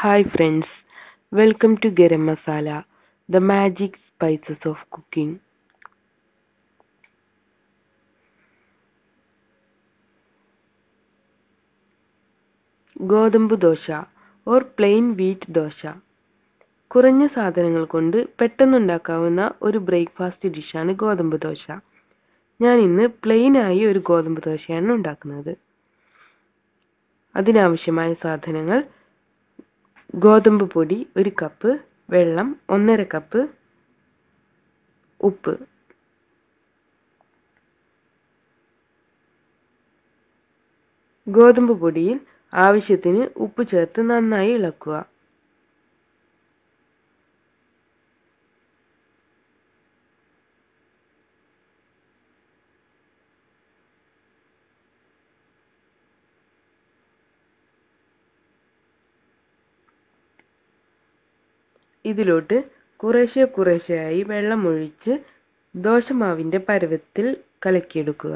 Hi friends welcome to garam masala the magic spices of cooking ഗോതമ്പ് dosa or plain wheat dosa. കുറഞ്ഞ സാധനങ്ങൾ കൊണ്ട് പെട്ടെന്നുണ്ടാക്കാവുന്ന ഒരു breakfast ഡിഷാണ് ഗോതമ്പ് ദോശ. ഞാൻ ഇന്ന് പ്ലെയിനായി ഒരു ഗോതമ്പ് ദോശയാണ് ഉണ്ടാക്കുന്നത്. അതിനാവശ്യമായ സാധനങ്ങൾ ഗോതമ്പ് പൊടി ഒരു കപ്പ് വെള്ളം ഒന്നര കപ്പ് ഉപ്പ്. ഗോതമ്പ് പൊടിയിൽ ആവശ്യത്തിന് ഉപ്പ് ചേർത്ത് നന്നായി ഇളക്കുക. ഇതിലോട്ട് കുറേശ്ശെ കുറേശ്ശെയായി വെള്ളമൊഴിച്ച് ദോശമാവിന്റെ പരുവത്തിൽ കലക്കിയെടുക്കുക.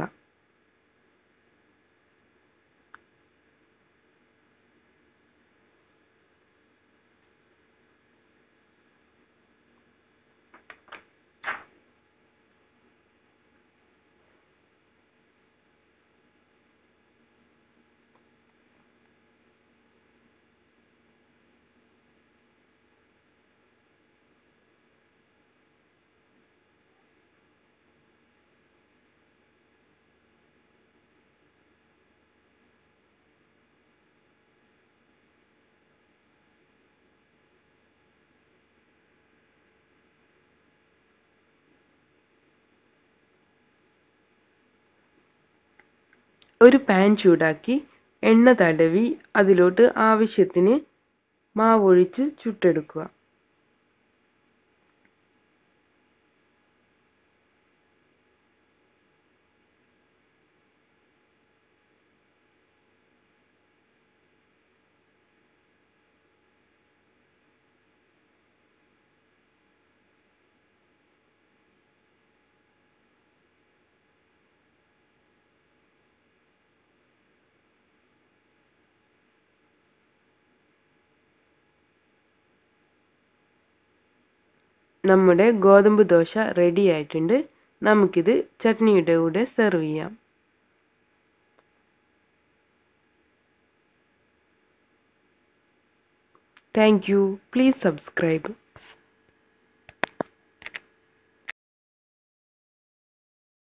ഒരു പാൻ ചൂടാക്കി എണ്ണ തടവി അതിലോട്ട് ആവശ്യത്തിന് മാവൊഴിച്ച് ചുട്ടെടുക്കുക. നമ്മുടെ ഗോതമ്പ് ദോശ റെഡി ആയിട്ടുണ്ട്. നമുക്കിത് ചട്നിയുടെ കൂടെ സെർവ് ചെയ്യാം. Thank you please subscribe